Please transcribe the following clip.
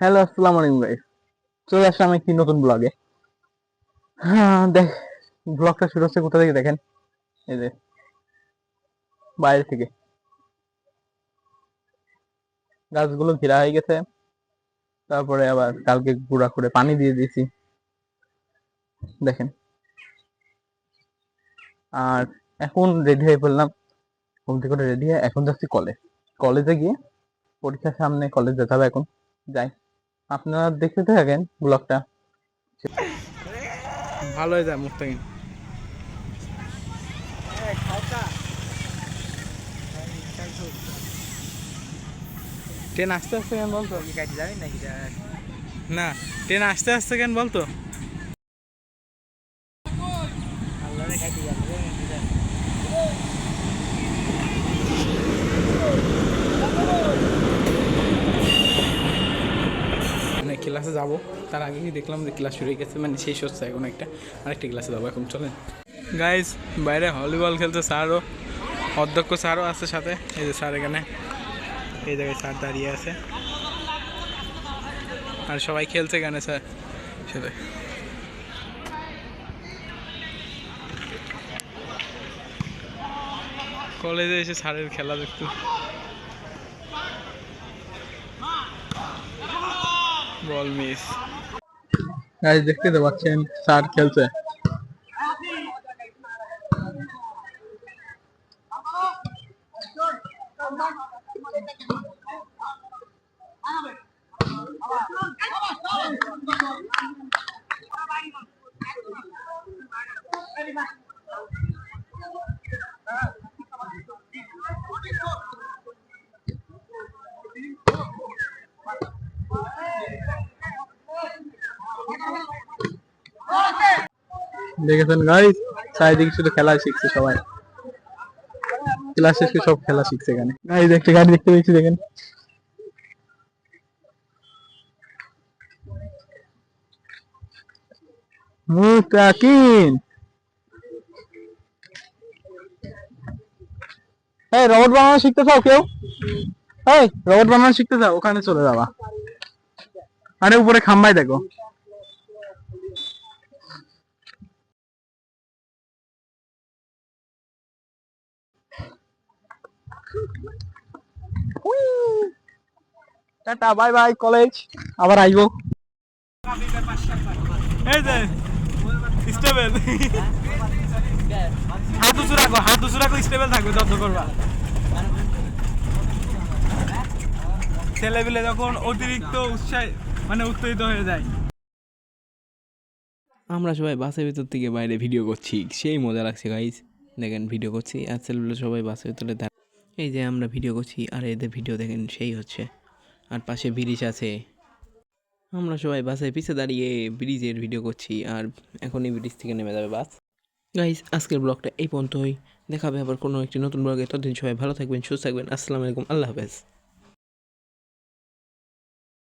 Hello আসসালামু আলাইকুম guys চলে আসলাম একটি নতুন ব্লগে হ্যাঁ দেখ ব্লগটা শুরু হচ্ছে কোথা থেকে দেখেন? এই যে, বাইরে থেকে। গাছগুলো ঘেরা হয়ে গেছে। তারপরে আবার কালকে গুঁড়া করে পানি দিয়ে দিয়েছি। দেখেন। আর এখন রেডি হয়ে পড়লাম। ঘুম থেকে রেডি হয়ে এখন যাচ্ছি কলেজ কলেজে গিয়ে পরীক্ষার সামনে কলেজ যেতে হবে এখন। যাই। আপনারা দেখতে থাকেন ব্লগটা। ভালো হয়ে যায় মুস্তাকিম ট্রেন আসতে আসতে কেন বলতো? না ট্রেন আসতে আসতে কেন বলতো মানে ক্লাসে যাব। তার আগেই দেখলাম যে ক্লাস শুরু হয়ে গেছে মানে শেষ হচ্ছে এখন একটা। আরেকটা ক্লাসে যাব এখন, চলেন। গাইজ বাইরে ভলিবল খেলছে স্যারও। অধ্যক্ষ স্যারও আছে সাথে। এই যে স্যার এখানে। এই জায়গায় স্যার দাঁড়িয়ে আছে। আর সবাই খেলছে এখানে, স্যার। সাথে কলেজে এসে স্যারের খেলা দেখতে। বল মিস গাইজ দেখতে তো পাচ্ছেন স্যার খেলছে। দেখেছেন গাইজ চারিদিকে শুধু খেলা শিখছে সবাই। ক্লাস শেষে সব খেলা শিখছে এখানে। গাইজ একটা গাড়ি দেখতে পেয়েছি, দেখেন। মুস্তাকিম এই রবট বানানো শিখতে চাও কেউ? এই রবট বানানো শিখতে চাও? ওখানে চলে যাবা। আরে, উপরে খাম্বাই দেখো। টাটা বাই বাই কলেজ আবার আইবো এই যে স্টেবল হাত উঁচু রাখো হাত উঁচু রাখো স্টেবল থাকবে যত্ন করবা। ছেলেপিলে যখন অতিরিক্ত উৎসাহ মানে উত্তেজিত হয়ে যায়। আমরা সবাই বাসের ভিতর থেকে বাইরে ভিডিও করছি সেই মজা লাগছে গাইজ দেখেন ভিডিও করছি। আর ছেলেগুলো সবাই বাসের ভিতরে এই যে আমরা ভিডিও করছি, আর এদের ভিডিও দেখেন, সেই হচ্ছে। আর পাশে ব্রিজ আছে। আমরা সবাই বাসের পিছে দাঁড়িয়ে ব্রিজের ভিডিও করছি, আর এখন এই ব্রিজ থেকে নেমে যাবে বাস। গাইজ আজকের ব্লগটা এই পর্যন্তই। দেখাবে আবার কোনো একটি নতুন ব্লগে। ততদিন সবাই ভালো থাকবেন, সুস্থ থাকবেন। আসসালামু আলাইকুম। আল্লাহ হাফেজ।